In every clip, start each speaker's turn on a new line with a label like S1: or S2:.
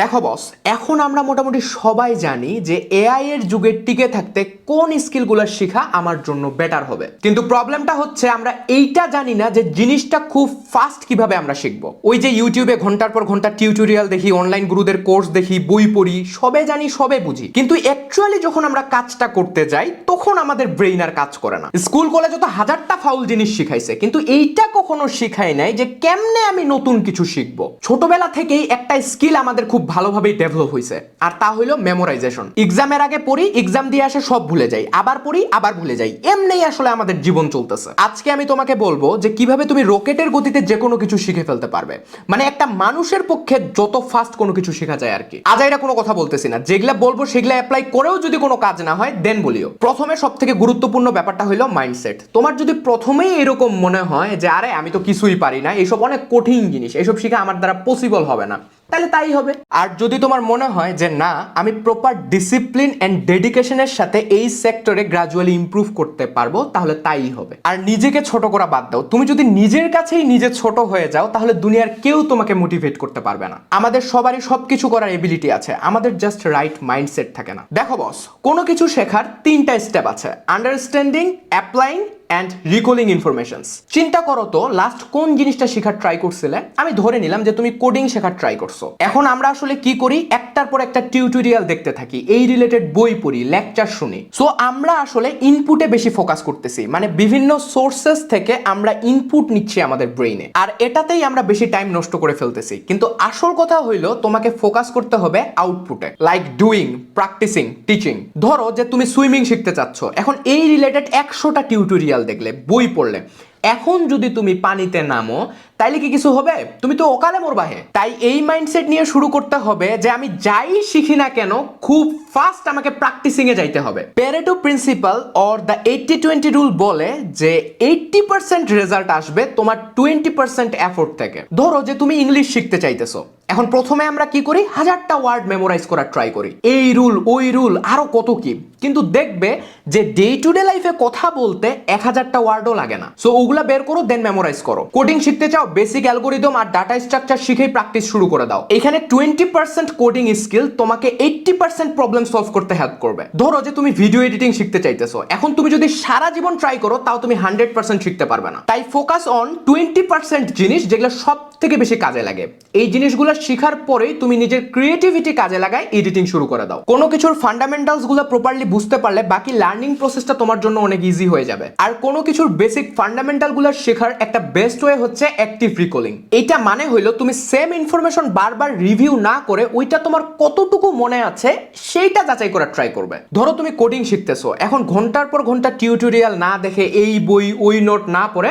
S1: দেখো বস এখন আমরা মোটামুটি সবাই জানি যে এআই এর যুগে টিকে থাকতে কোন স্কিলগুলো শেখা আমার জন্য বেটার হবে। কিন্তু প্রবলেমটা হচ্ছে আমরা এইটা জানি না যে জিনিসটা খুব ফাস্ট কীভাবে আমরা শিখব। ওই যে ইউটিউবে ঘণ্টার পর ঘণ্টা টিউটোরিয়াল দেখি অনলাইন গুরুদের কোর্স দেখি, বই পড়ি, সবে জানি, সবে বুঝি। কিন্তু অ্যাকচুয়ালি যখন আমরা কাজটা করতে যাই, তখন আমাদের ব্রেইন আর কাজ করে না। স্কুল কলেজে তো হাজারটা ফাউল জিনিস শিখাইছে, কিন্তু এইটা কখনো শিখাই নাই যে কেমনে আমি নতুন কিছু শিখব। ছোটবেলা থেকেই একটা স্কিল আমাদের খুব ভালোভাবেই ডেভেলপ হয়েছে আর তা হলো মেমোরাইজেশন এক্সামের আগে পড়ি এক্সাম দিয়ে আসে সব ভুলে যাই। আবার পড়ি, আবার ভুলে যাই। এমনিই আসলে আমাদের জীবন চলতেছে। আজকে আমি তোমাকে বলব যে কীভাবে তুমি রকেটের গতিতে যে কোনো কিছু শিখে ফেলতে পারবে। মানে একটা মানুষের পক্ষে যত ফাস্ট কোনো কিছু শেখা যায় আর কি। আজ এটা কোনো কথা বলতেছি না। যেগুলা বলব সেগুলা অ্যাপ্লাই করেও যদি কোনো কাজ না হয় দেন বলিও। প্রথমে সব থেকে গুরুত্বপূর্ণ ব্যাপারটা হলো মাইন্ডসেট তোমার যদি প্রথমেই এরকম মনে হয় যে, আরে, আমি তো কিছুই পারি না। এইসব অনেক কঠিন জিনিস। এইসব শিখা আমার দ্বারা পসিবল হবে না। তাহলে তাই হবে। আর যদি তোমার মনে হয় যে না, আমি প্রপার ডিসিপ্লিন অ্যান্ড ডেডিকেশনের সাথে এই সেক্টরে গ্রাজুয়ালি ইমপ্রুভ করতে পারব, তাহলে তাই হবে। আর নিজেকে ছোট করা বাদ দাও। তুমি যদি নিজের কাছেই নিজে ছোট হয়ে যাও, তাহলে দুনিয়ার কেউ তোমাকে মোটিভেট করতে পারবে না। আমাদের সবারই সবকিছু করার এবিলিটি আছে। আমাদের জাস্ট রাইট মাইন্ডসেট থাকে না। দেখো বস কোনো কিছু শেখার তিনটা স্টেপ আছে। Understanding applying and recalling informations চিন্তা করো তো লাস্ট কোন জিনিসটা শেখার ট্রাই করছিলে? আমি ধরে নিলাম যে তুমি কোডিং শেখার ট্রাই করছ। এখন আমরা আসলে কি করি? একটার পর একটা টিউটোরিয়াল দেখতে থাকি, এই রিলেটেড বই পড়ি লেকচার শুনি। সো আমরা আসলে ইনপুটে বেশি ফোকাস করতেছি মানে বিভিন্ন সোর্সেস থেকে আমরা ইনপুট নিচ্ছি আমাদের ব্রেইনে আর এটাতেই আমরা বেশি টাইম নষ্ট করে ফেলতেছি। কিন্তু আসল কথা হইল, তোমাকে ফোকাস করতে হবে আউটপুটে লাইক ডুইং প্র্যাকটিসিং টিচিং ধরো যে তুমি সুইমিং শিখতে চাচ্ছ, এখন এই রিলেটেড একশোটা টিউটোরিয়াল দেখলে বই পড়লে। এখন যদি তুমি পানিতে নামো তাইলে কি কিছু হবে? তুমি তো ওকালে মরবাহে। তাই এই মাইন্ডসেট নিয়ে শুরু করতে হবে যে আমি যাই শিখি না কেন, খুব ফাস্ট আমাকে প্র্যাকটিসিং এ যাইতে হবে। Pareto principle or the eighty twenty rule বলে যে এইটটি পার্সেন্ট রেজাল্ট আসবে তোমার টোয়েন্টি পার্সেন্ট এফোর্ট থেকে। ধরো যে তুমি ইংলিশ শিখতে চাইতেছো। এখন প্রথমে আমরা কি করি? হাজারটা ওয়ার্ড মেমোরাইজ করার ট্রাই করি। এই রুল ওই রুল আরও কত কি? কিন্তু দেখবে যে ডে টু ডে লাইফে কথা বলতে এক হাজারটা ওয়ার্ডও লাগে না। সো ওগুলা বের করো দেন মেমোরাইজ করো। কোডিং শিখতে চাও বেসিক অ্যালগোরিদম আর ডাটা স্ট্রাকচার শিখেই প্র্যাকটিস শুরু করে দাও। এখানে টোয়েন্টি পার্সেন্ট কোডিং স্কিল তোমাকে এইটটি পার্সেন্ট প্রবলেম সলভ করতে হেল্প করবে। ধরো যে তুমি ভিডিও এডিটিং শিখতে চাইতেছো। এখন তুমি যদি সারা জীবন ট্রাই করো, তাও তুমি হান্ড্রেড পার্সেন্ট শিখতে পারবে না। তাই ফোকাস অন টোয়েন্টি পার্সেন্ট জিনিস যেগুলো সব থেকে বেশি কাজে লাগে। এই জিনিসগুলো শেখার পরেই তুমি নিজের ক্রিয়েটিভিটি কাজে লাগায় এডিটিং শুরু করে দাও। কোনো কিছুর ফান্ডামেন্টালসগুলো প্রপারলি বুঝতে পারলে বাকি লার্নিং প্রসেসটা তোমার জন্য অনেক ইজি হয়ে যাবে। আর কোনো কিছুর বেসিক ফান্ডামেন্টালগুলো শেখার একটা বেস্ট ওয়ে হচ্ছে অ্যাক্টিভ রিকলিং এটা মানে হইল তুমি সেম ইনফরমেশন বারবার রিভিউ না করে ওইটা তোমার কতটুকু মনে আছে সেইটা যাচাই করার ট্রাই করবে। ধরো তুমি কোডিং শিখতেছো, এখন ঘণ্টার পর ঘণ্টা টিউটোরিয়াল না দেখে এই বই, ওই নোট না পড়ে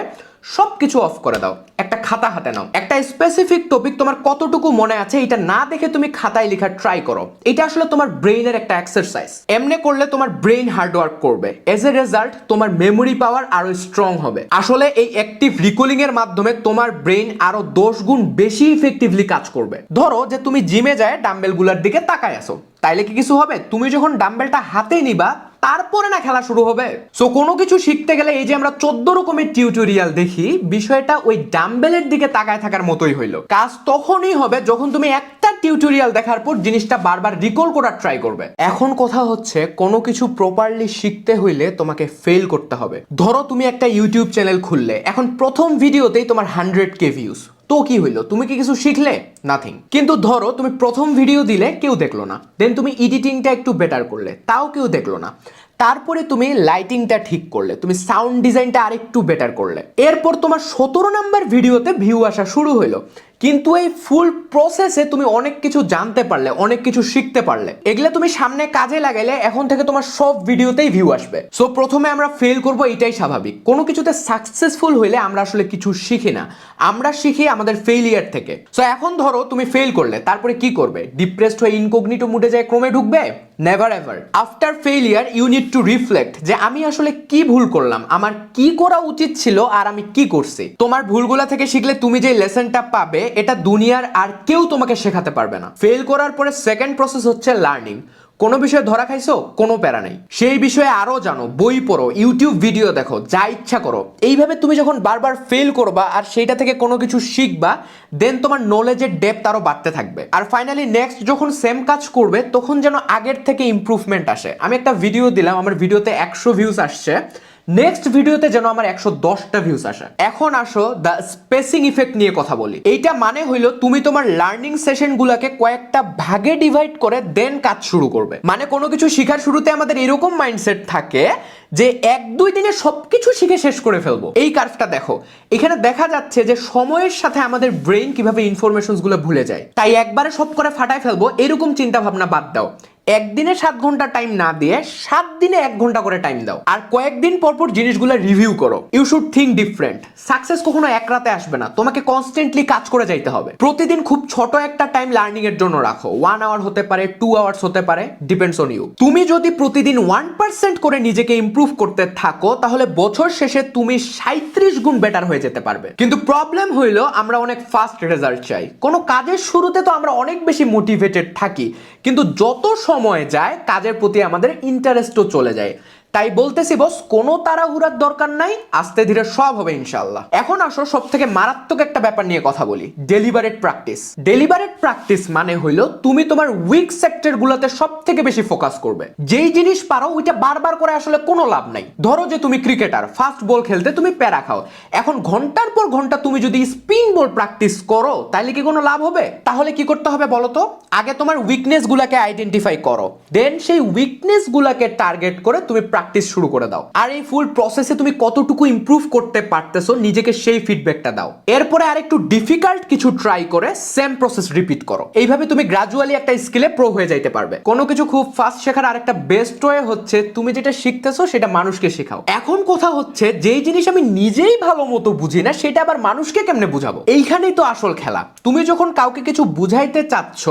S1: সব কিছু অফ করে দাও। খাতা হাতে নাও। একটা স্পেসিফিক টপিক তোমার কতটুকু মনে আছে, এটা না দেখে তুমি খাতায় লেখার ট্রাই করো। এটা আসলে তোমার ব্রেইনের একটা এক্সারসাইজ এমনি করলে তোমার ব্রেইন হার্ড ওয়ার্ক করবে। এজ এ রেজাল্ট তোমার মেমোরি পাওয়ার আরও স্ট্রং হবে। আসলে এই অ্যাক্টিভ রিকলিং এর মাধ্যমে তোমার ব্রেইন আরও দশ গুণ বেশি ইফেক্টিভলি কাজ করবে। ধরো যে তুমি জিমে যায় ডাম্বেলগুলোর দিকে তাকায় আসো তাইলে কি কিছু হবে? তুমি যখন ডাম্বেলটা হাতে নিবা তারপরে না খেলা শুরু হবে। সো কোনো কিছু শিখতে গেলে এই যে আমরা চোদ্দ রকমের টিউটোরিয়াল দেখি, বিষয়টা ওই ডাম্বেলের দিকে তাকায় থাকার মতোই হইল। কাজ তখনই হবে যখন তুমি একটা টিউটোরিয়াল দেখার পর জিনিসটা বারবার রিকল করার ট্রাই করবে। এখন কথা হচ্ছে, কোনো কিছু প্রপারলি শিখতে হইলে তোমাকে ফেল করতে হবে। ধরো তুমি একটা ইউটিউব চ্যানেল খুললে, এখন প্রথম ভিডিওতেই তোমার হান্ড্রেড কে ভিউজ তো কি হইল? তুমি কি কিছু শিখলে? নাথিং কিন্তু ধরো, তুমি প্রথম ভিডিও দিলে কেউ দেখল না। দেন তুমি এডিটিংটা একটু বেটার করলে। তাও কেউ দেখল না। তারপরে তুমি লাইটিংটা ঠিক করলে, তুমি সাউন্ড ডিজাইনটা আরেকটু বেটার করলে। এরপর তোমার সতেরো নাম্বার ভিডিওতে ভিউ আসা শুরু হইল। কিন্তু এই ফুল প্রসেসে তুমি অনেক কিছু জানতে পারলে, অনেক কিছু শিখতে পারলে। এগুলো তুমি সামনে কাজে লাগাইলে এখন থেকে তোমার সব ভিডিওতেই ভিউ আসবে। সো প্রথমে আমরা ফেল করব, এটাই স্বাভাবিক। কোনো কিছুতে সাকসেসফুল হইলে আমরা আসলে কিছু শিখি না। আমরা শিখি আমাদের ফেলিয়ার থেকে। সো এখন ধরো তুমি ফেল করলে, তারপরে কি করবে? ডিপ্রেসড হয়ে ইনকগনিটো মুডে যায়, ক্রমে ঢুকবে? Never ever after failure you need to reflect যে আমি আসলে কি ভুল করলাম, আমার কি করা উচিত ছিল আর আমি কি করছি। তোমার ভুলগুলা থেকে শিখলে তুমি যে লেসনটা পাবে, এটা দুনিয়ার আর কেউ তোমাকে শেখাতে পারবে না। ফেল করার পরে সেকেন্ড প্রসেস হচ্ছে লার্নিং কোনো বিষয়ে ধরা খাইছো? কোনো প্যারা নেই। সেই বিষয়ে আরও জানো, বই পড়ো, ইউটিউব ভিডিও দেখো, যা ইচ্ছা করো। এইভাবে তুমি যখন বারবার ফেল করবা আর সেইটা থেকে কোনো কিছু শিখবা দেন তোমার নলেজের ডেপথ আরও বাড়তে থাকবে। আর ফাইনালি নেক্সট যখন সেম কাজ করবে, তখন যেন আগের থেকে ইম্প্রুভমেন্ট আসে। আমি একটা ভিডিও দিলাম, আমার ভিডিওতে একশো ভিউজ আসছে। নেক্সট ভিডিওতে যেন আমার একশো দশটা ভিউজ আসে। এখন আসো দ্য স্পেসিং ইফেক্ট নিয়ে কথা বলি। এইটা মানে হইল তুমি তোমার লার্নিং সেশন গুলাকে কয়েকটা ভাগে ডিভাইড করে দেন কাজ শুরু করবে। মানে কোনো কিছু শেখার শুরুতে আমাদের এরকম মাইন্ডসেট থাকে যে এক, দুই দিনে সবকিছু শিখে শেষ করে ফেলব। এই কার্ভটা দেখো। এখানে দেখা যাচ্ছে যে সময়ের সাথে আমাদের ব্রেন কীভাবে ইনফরমেশনগুলো ভুলে যায়। তাই একবারে সব করে ফাটায় ফেলব। এরকম চিন্তা ভাবনা বাদ দাও। একদিনে সাত ঘণ্টা টাইম না দিয়ে সাত দিনে এক ঘণ্টা করে টাইম দাও। আর কয়েকদিন পর পর জিনিসগুলো রিভিউ করো। You should think different success কখনো এক রাতে আসবে না। তোমাকে কনস্ট্যান্টলি কাজ করে যাইতে হবে। প্রতিদিন খুব ছোট একটা টাইম লার্নিং এর জন্য রাখো। ওয়ান আওয়ার হতে পারে টু আওয়ার্স হতে পারে ডিপেন্ডস অন ইউ তুমি যদি প্রতিদিন ওয়ান পার্সেন্ট করে নিজেকে ইমপ্রুভ করতে থাকো, তাহলে বছর শেষে তুমি সাঁত্রিশ গুণ বেটার হয়ে যেতে পারবে। কিন্তু প্রবলেম হইল, আমরা অনেক ফাস্ট রেজাল্ট চাই। কোনো কাজের শুরুতে তো আমরা অনেক বেশি মোটিভেটেড থাকি। কিন্তু যত যায় কাজের প্রতি আমাদের ইন্টারেস্টও চলে যায়। তাই বলতেছি বস, কোনো তাড়াহুড়ার দরকার নাই, আস্তে ধীরে সব হবে ইনশাল্লাহ এখন আসো সব থেকে মারাত্মক একটা ব্যাপার নিয়ে কথা বলি। ডেলিভারেট প্র্যাকটিস ডেলিভারেট প্র্যাকটিস মানে হইল, তুমি তোমার উইক সেক্টর গুলোতে সব থেকে বেশি ফোকাস করবে। যেই জিনিস পারো, ওইটা বারবার করে আসলে কোনো লাভ নাই। ধরো যে তুমি ক্রিকেটার ফাস্ট বল খেলতে তুমি প্যারা খাও। এখন ঘণ্টার পর ঘণ্টা তুমি যদি স্পিন বল প্র্যাকটিস করো তাহলে কি কোনো লাভ হবে? তাহলে কি করতে হবে বলো তো? আগে তোমার উইকনেস গুলাকে আইডেন্টিফাই করো। দেন সেই উইকনেস গুলাকে টার্গেট করে তুমি প্র্যাকটিস শুরু করে দাও। আর এই ফুল প্রসেসে তুমি কতটুকু ইমপ্রুভ করতে পারতেছো, নিজেকে সেই ফিডব্যাকটা দাও। এরপরে আর একটু ডিফিকাল্ট কিছু ট্রাই করে সেম প্রসেস রিপিট করো। এইভাবে তুমি গ্রাজুয়ালি একটা স্কিলে প্রো হয়ে যাইতে পারবে। কোনো কিছু খুব ফাস্ট শেখার আরেকটা বেস্ট ওয়ে হচ্ছে, তুমি যেটা শিখতেছো সেটা মানুষকে শেখাও। এখন কথা হচ্ছে, যেই জিনিস আমি নিজেই ভালো মতো বুঝি না, সেটা আবার মানুষকে কেমনে বুঝাবো? এইখানেই তো আসল খেলা। তুমি যখন কাউকে কিছু বুঝাইতে চাচ্ছ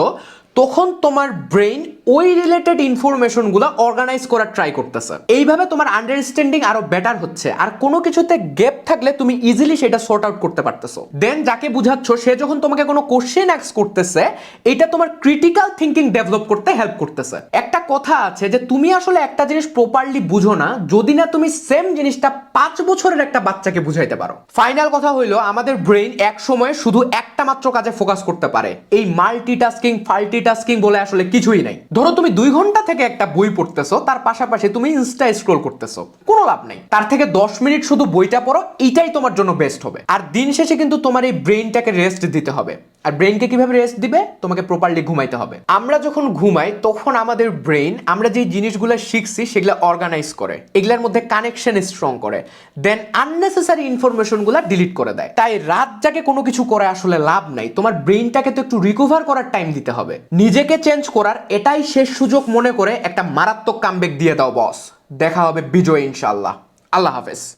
S1: তখন তোমার ব্রেইন ওই রিলেটেড ইনফরমেশনগুলো অর্গানাইজ করার ট্রাই করতেছে। এইভাবে তোমার আন্ডারস্ট্যান্ডিং আরও বেটার হচ্ছে। আর কোনো কিছুতে গ্যাপ থাকলে তুমি ইজিলি সেটা সর্ট আউট করতে পারতেছো। দেন যাকে বুঝাচ্ছ, সে যখন তোমাকে কোনো কোশ্চেন অ্যাক্স করতেছে, এটা তোমার ক্রিটিক্যাল থিঙ্কিং ডেভেলপ করতে হেল্প করতেছে। একটা কথা আছে যে তুমি আসলে একটা জিনিস প্রপারলি বুঝো না, যদি না তুমি সেম জিনিসটা পাঁচ বছরের একটা বাচ্চাকে বুঝাইতে পারো। ফাইনাল কথা হইল, আমাদের ব্রেইন এক সময়ে শুধু একটা মাত্র কাজে ফোকাস করতে পারে। এই মাল্টিটাস্কিং ফাল্টিটাস্কিং বলে আসলে কিছুই নাই। ধরো তুমি দুই ঘণ্টা থেকে একটা বই পড়তেছো, তার পাশাপাশি তুমি ইনস্টা স্ক্রোল করতেছো, কোনো লাভ নাই। তার থেকে দশ মিনিট শুধু বইটা পড়ো, এইটাই তোমার জন্য বেস্ট হবে। আর দিন শেষে কিন্তু তোমার এই ব্রেইনটাকে রেস্ট দিতে হবে। আর ব্রেইনকে কীভাবে রেস্ট দিবে? তোমাকে প্রপারলি ঘুমাইতে হবে। আমরা যখন ঘুমাই, তখন আমাদের ব্রেইন আমরা যে জিনিসগুলো শিখছি, সেগুলো অর্গানাইজ করে। এগুলোর মধ্যে কানেকশন স্ট্রং করে। দেন আননেসেসারি ইনফরমেশনগুলো ডিলিট করে দেয়। তাই রাত জাগে কোনো কিছু করে আসলে লাভ নাই। তোমার ব্রেইনটাকে তো একটু রিকভার করার টাইম দিতে হবে। নিজেকে চেঞ্জ করার এটাই শেষ সুযোগ মনে করে একটা মারাত্মক কামব্যাক দিয়ে দাও বস দেখা হবে বিজয় ইনশাল্লাহ আল্লাহ হাফেজ।